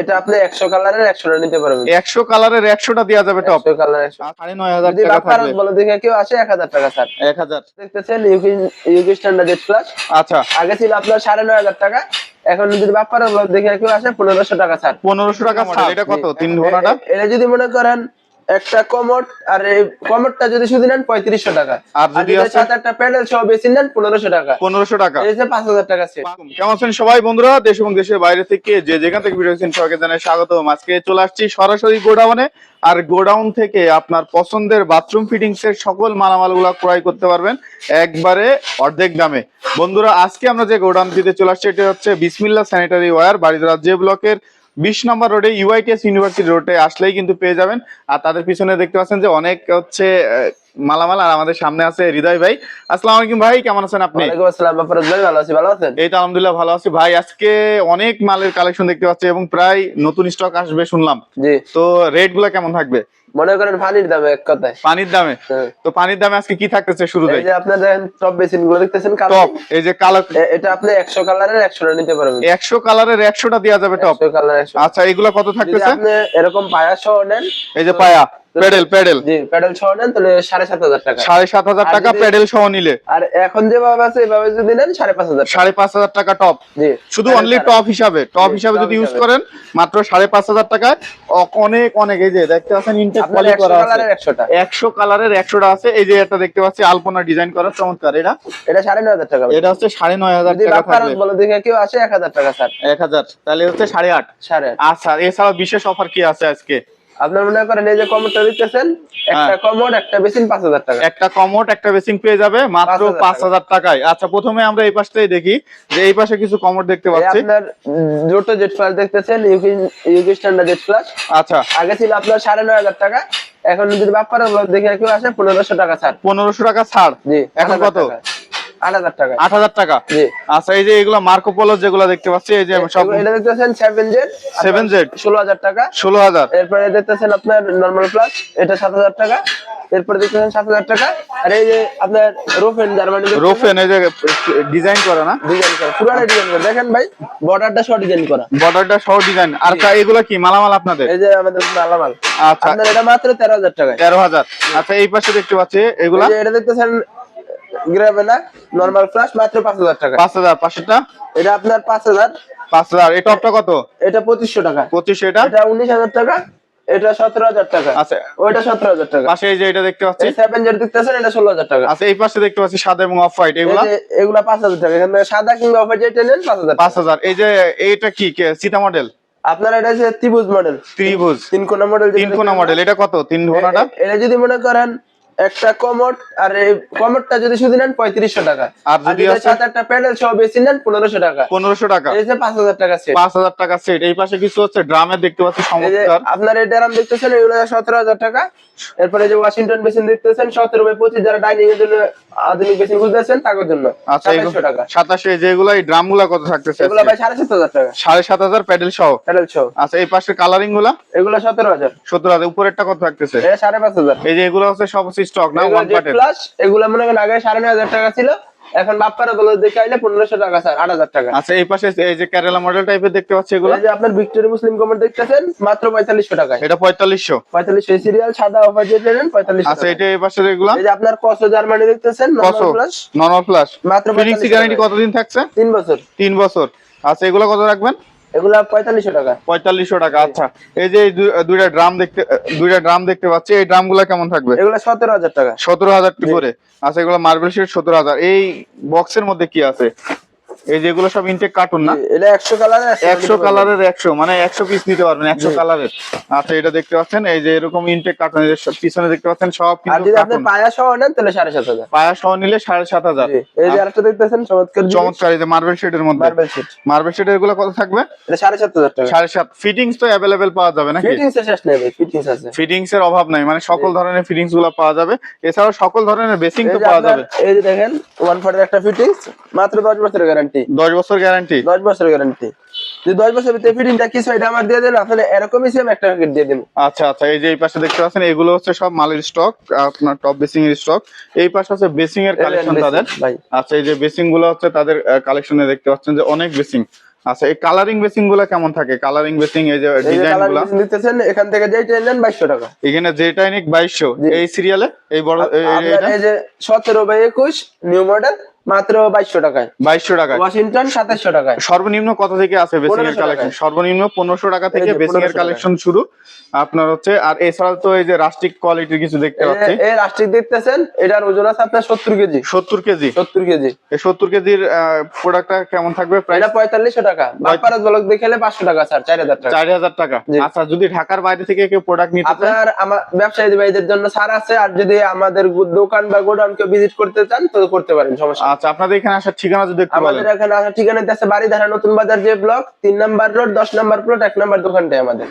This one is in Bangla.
এটা আপনি একশো কালারের একশোটা নিতে পারবেন। একশো কালারের একশোটা দেওয়া যাবে টপ একশো কালার একশো। সাড়ে নয় হাজার যদি টাকা বাপ্পার থাকবে। বলে দেখে কেউ আসে এক হাজার টাকা স্যার। এক হাজার। দেখতেছেন ইউকি স্ট্যান্ডার্ড জেড প্লাস আচ্ছা। আগে ছিল আপনার সাড়ে নয় হাজার টাকা এখন যদি ব্যাপার বলে দেখে কেউ আসে পনেরোশো টাকা স্যার। পনেরোশো টাকা ছাড় এটা কত? তিন ঘোড়াটা? এটা যদি মনে করেন একটা কমোড আর এই কমোডটা যদি শুধু নেন পঁয়ত্রিশশো টাকা। আর যদি? সাত আটটা প্যাডেল সহ বেশি নেন পনেরোশো টাকা। পনেরোশো টাকা। এই যে পাঁচ হাজার টাকা কেমন আছেন সবাই বন্ধুরা? দেশ এবং দেশের বাইরে থেকে যে যেখান থেকে ভিডিও দেখছেন সবাইকে জানাই স্বাগত। আজকে চলে আসছি সরাসরি গোডাউনে। আর গোডাউন থেকে আপনার পছন্দের বাথরুম ফিটিংস এর সকল মালামালগুলা ক্রয় করতে পারবেন একবারে অর্ধেক দামে। বন্ধুরা আজকে আমরা যে গোডাউন দিতে চলে আসছি এটা হচ্ছে বিসমিল্লা স্যানিটারি ওয়্যার বাড়িদরা যে ব্লকের বিশ নম্বর রোডে ইউআইটিএস ইউনিভার্সিটি রোডে আসলেই কিন্তু পেয়ে যাবেন। আর তাদের পিছনে দেখতে পাচ্ছেন যে অনেক হচ্ছে মালামাল আর আমাদের সামনে আছে হৃদয় ভাই। আসসালামু আলাইকুম ভাই কেমন আছেন আপনি? ওয়ালাইকুম আসসালাম ভাই ভালো আছি ভালো আছেন? এই তো আলহামদুলিল্লাহ ভালো আছি। ভাই আজকে অনেক মালের কালেকশন দেখতে পাচ্ছি এবং প্রায় নতুন স্টক আসবে শুনলাম। জি। তো রেটগুলা কেমন থাকবে? মনে করেন পানির দামে এক কথায়। পানির দামে? হ্যাঁ। তো পানির দামে আজকে কি থাকতেছে শুরুতে? এই যে আপনার দেখেন টপ বেসিনগুলো দেখতেছেন কালো? টপ এই যে কালো এটা আপনি একশো কালারের একশোটা নিতে পারবেন। একশো কালারের একশোটা দেওয়া যাবে টপ একশো কালার একশো। আচ্ছা এগুলা কত থাকতেছে? আপনি এরকম পায়া সহ নেন এই যে পায়া। প্যাডেল প্যাডেল জি প্যাডেল সহ নেন তাহলে সাড়ে সাত হাজার টাকা। সাড়ে সাত হাজার টাকা প্যাডেল সহ নিলে। আর এখন যেভাবে আছে এভাবে যদি নেন সাড়ে পাঁচ হাজার সাড়ে পাঁচ হাজার টাকা টপ। জি শুধু অনলি টপ হিসাবে টপ হিসাবে যদি ইউজ করেন মাত্র সাড়ে পাঁচ হাজার টাকায় অনেক অনেক। এই যে দেখতে পাচ্ছেন ইনটেক করা আছে। কালারের একশোটা। একশো কালারের একশোটা আছে। এই যে একটা দেখতে পাচ্ছি আলপনা ডিজাইন করা চমৎকার। এটা? এটা সাড়ে নয় হাজার টাকা এটা হচ্ছে সাড়ে নয় হাজার যদি টাকা থাকবে। বলে দেখে কেউ আসে এক হাজার টাকা স্যার। এক হাজার তাহলে হচ্ছে সাড়ে আট। সাড়ে আট। আচ্ছা এছাড়া বিশেষ অফার কি আছে আজকে? আপনার মনে করেন এই যে কমোডটা দিতেছেন একটা হ্যাঁ। কমোড একটা বেসিন পাঁচ হাজার টাকা। একটা কমোট একটা বেসিং পেয়ে যাবে মাত্র 5,000 পাঁচ হাজার টাকায়। আচ্ছা প্রথমে আমরা এই পাশটাই দেখি যে এই পাশে কিছু কমোট দেখতে পাচ্ছি। আপনার জোটো জেট প্লাস দেখতেছেন ইউকি ইউকি স্ট্যান্ডার্ড জেট প্লাস আচ্ছা। আগে ছিল আপনার সাড়ে নয় হাজার টাকা এখন যদি বাপ্পার বলে দেখে কেউ আসে পনেরোশো টাকা ছাড়। পনেরোশো টাকা ছাড়। জি এখন কত? টাকা। আট হাজার টাকা। আট হাজার টাকা? আচ্ছা এই যে এগুলো মার্কো পোলো যেগুলো দেখতে পাচ্ছি এই যে সব এটা দেখতেছেন সেভেন জেড 7Z ষোলো হাজার টাকা। ষোলো হাজার। এরপরে দেখতেছেন আপনার নর্মাল প্লাস এটা সাত হাজার টাকা। এরপরে দেখতেছেন সাত হাজার টাকা। আর এই যে আপনার রোফেন জার্মানি রোফেন এই যে ডিজাইন করা না? ডিজাইন করা পুরানো ডিজাইন করা। দেখেন ভাই বর্ডারটা সহ ডিজাইন করা। বর্ডারটা সহ ডিজাইন আর তা এগুলো কি মালামাল আপনাদের? এই যে আমাদের মালামাল। আচ্ছা। আপনার এটা মাত্র তেরো হাজার টাকায়। তেরো হাজার। আচ্ছা এই পাশে দেখতে পাচ্ছি এগুলা? এটা দেখতেছেন গ্রাভেলা নর্মাল ফ্লাশ মাত্র পাঁচ হাজার টাকা। পাঁচ হাজার পাঁচটা এটা আপনার পাঁচ হাজার। পাঁচ হাজার এই টপটা কত? এটা পঁচিশশো টাকা। পঁচিশ এটা? এটা উনিশ হাজার টাকা এটা সতেরো হাজার টাকা। আচ্ছা ওইটা সতেরো হাজার টাকা। পাশে এই যে এটা দেখতে পাচ্ছি? এই সেভেন জেড দেখতেছেন এটা ষোলো হাজার টাকা। আচ্ছা এই পাশে দেখতে পাচ্ছি সাদা এবং অফ হোয়াইট এগুলা? এগুলা পাঁচ হাজার টাকা। এখানে সাদা কিংবা অফার যেটা নেন পাঁচ হাজার পাঁচ হাজার। এই যে এইটা কি? কে- সীতা মডেল আপনার এটা হচ্ছে ত্রিভুজ মডেল ত্রিভুজ। তিন কোনা মডেল তিন কোনা মডেল এটা কত? তিন কোনাটা এটা যদি মনে করেন একটা কমোড আর এই কমোডটা যদি শুধু নেন পঁয়ত্রিশশো টাকা। আর যদি সাত আটটা প্যাডেল সহ বেশি নেন পনেরোশো টাকা। পনেরোশো টাকা। এই যে পাঁচ হাজার টাকা সেট পাঁচ হাজার টাকা সেট এই পাশে কিছু হচ্ছে ড্রামের দেখতে পাচ্ছি চমৎকার। আপনার এই ড্রাম দেখতেছেন এগুলো সতেরো হাজার টাকা। এরপরে যে ওয়াশিংটন বেসিন দেখতেছেন সতেরো বাই পঁচিশ যারা ডাইনিং এর জন্য আধুনিক বেসিন খুঁজতেছেন তাদের জন্য আচ্ছা টাকা। সাতাশে যেগুলো এই ড্রামগুলা কত থাকতেছে এগুলো ভাই সাড়ে সাত হাজার টাকা। সাড়ে সাত হাজার প্যাডেল সহ? প্যাডেল সহ। আচ্ছা এই পাশে কালারিংগুলা? এগুলো সতেরো হাজার। সতেরো হাজার। উপরেরটা কত থাকতেছে? সাড়ে পাঁচ হাজার। এই যে এগুলো হচ্ছে সব স্টক না? ওয়ান পার্টের প্লাস এগুলো মনে করেন আগে সাড়ে নয় হাজার টাকা ছিল এখন বাপ্পারা বলে দেখে আইলে পনেরোশো টাকা স্যার আট হাজার টাকা। আচ্ছা এই পাশে এই যে কেরালা মডেল টাইপের দেখতে পাচ্ছি এগুলো? এই যে আপনার ভিক্টোরি মুসলিম কমেন্ট দেখতেছেন মাত্র পঁয়তাল্লিশশো টাকায়। এটা পঁয়তাল্লিশশো। পঁয়তাল্লিশশো সিরিয়াল সাদা অফার যেটা নেন পঁয়তাল্লিশ আচ্ছা এটা এই পাশের এগুলা? এই যে আপনার কসো জার্মানি দেখতেছেন কত প্লাস নর্মাল প্লাস মাত্র ফিনিক্স 45 গ্যারান্টি টাকা। কতদিন থাকছে? তিন বছর। তিন বছর। আচ্ছা এগুলো কত রাখবেন? এগুলা পঁয়তাল্লিশশো টাকা। পঁয়তাল্লিশশো টাকা আচ্ছা। এই যে দুইটা ড্রাম দেখতে দুইটা ড্রাম দেখতে পাচ্ছি এই ড্রামগুলা কেমন থাকবে? এগুলা সতেরো হাজার টাকা। সতেরো হাজার করে। আচ্ছা এগুলো মার্বেল শিট সতেরো হাজার। এই বক্সের মধ্যে কি আছে? এই যেগুলো সব ইনটেক কার্টুন না? এটা একশো কালার একশো কালারের একশো মানে একশো পিস নিতে পারবেন একশো কালারের আচ্ছা এটা দেখতে পাচ্ছেন এই যে এরকম ইনটেক কার্টুন এর পিছনে দেখতে পাচ্ছেন সব কিন্তু আর যদি আপনি পায়া সহ নেন তাহলে সাড়ে সাত হাজার। পায়া সহ নিলে সাড়ে সাত হাজার। জি। এই যে আরেকটা দেখতেছেন চমৎকার চমৎকার এই যে মার্বেল শেডের মধ্যে। মার্বেল শিট মার্বেল শেডের এগুলো কত থাকবে? এটা সাড়ে সাত হাজার টাকা। সাড়ে সাত। ফিটিংস তো অ্যাভেলেবেল পাওয়া যাবে নাকি? ফিটিংস এর শেষ নেই ফিটিংস আছে। ফিটিংস এর অভাব নাই মানে সকল ধরনের ফিটিংসগুলো পাওয়া যাবে। এছাড়াও সকল ধরনের বেসিং তো পাওয়া যাবে। এই যে দেখেন ওয়ান ফোর্টের একটা ফিটিংস মাত্র দশ বছরের গ্যারান্টি বছর গ্যারান্টি দশ বছরের গ্যারান্টি যদি দশ বছর ভিতরে ফিটিংটা কিছু এটা আমার দিয়ে দেন আপনার এরকমই সেম একটা প্যাকেট দিয়ে দেবো। আচ্ছা আচ্ছা এই যে এই পাশে দেখতে পাচ্ছেন এগুলো হচ্ছে সব মালের স্টক আপনার টপ বেসিং এর স্টক এই পাশে হচ্ছে বেসিং এর কালেকশন তাদের। আচ্ছা এই যে বেসিংগুলো হচ্ছে তাদের কালেকশনে দেখতে পাচ্ছেন যে অনেক বেসিং আচ্ছা এই কালারিং বেসিংগুলা কেমন থাকে? কালারিং বেসিং এই যে ডিজাইনগুলা। নিতেছেন এখান থেকে নেন বাইশশো টাকা। এখানে যেটা নিক। এই সিরিয়ালে এই বড় এই- যে সতেরো বাই একুশ নিউ মডেল মাত্র বাইশশো টাকায়। বাইশশো টাকা ওয়াশিংটন সাতাশশো টাকায়। সর্বনিম্ন কত থেকে আছে বেসিং এর কালেকশন সর্বনিম্ন পনেরোশো টাকা থেকে বেসিং এর কালেকশন শুরু। আপনার হচ্ছে আর এছাড়া তো এই যে রাস্টিক কোয়ালিটির কিছু দেখতে পাচ্ছি। এই রাষ্ট্রিক দেখতেছেন? এটার ওজন আছে আপনার সত্তর কেজি। সত্তর কেজি। সত্তর কেজি। এই সত্তর কেজির প্রোডাক্টটা কেমন থাকবে? এটা পঁয়তাল্লিশশো টাকা। বাপ্পারাজ ব্লক দেখলে পাঁচশো টাকা স্যার চার হাজার টাকা। চার হাজার টাকা। আচ্ছা যদি ঢাকার বাইরে থেকে কেউ প্রোডাক্ট নিতে আপনার আমার ব্যবসায়ী ভাইদের জন্য ছাড় আছে আর যদি আমাদের দোকান বা গোডাউনকে ভিজিট করতে চান তো করতে পারেন সমস্যা। আচ্ছা আপনাদের এখানে আসার ঠিকানা যদি একটু আমাদের এখানে আসার ঠিকানা আছে বাড়িধারা নতুন বাজার যে ব্লক তিন নাম্বার রোড দশ নাম্বার প্লট এক নাম্বার দোকানটাই আমাদের।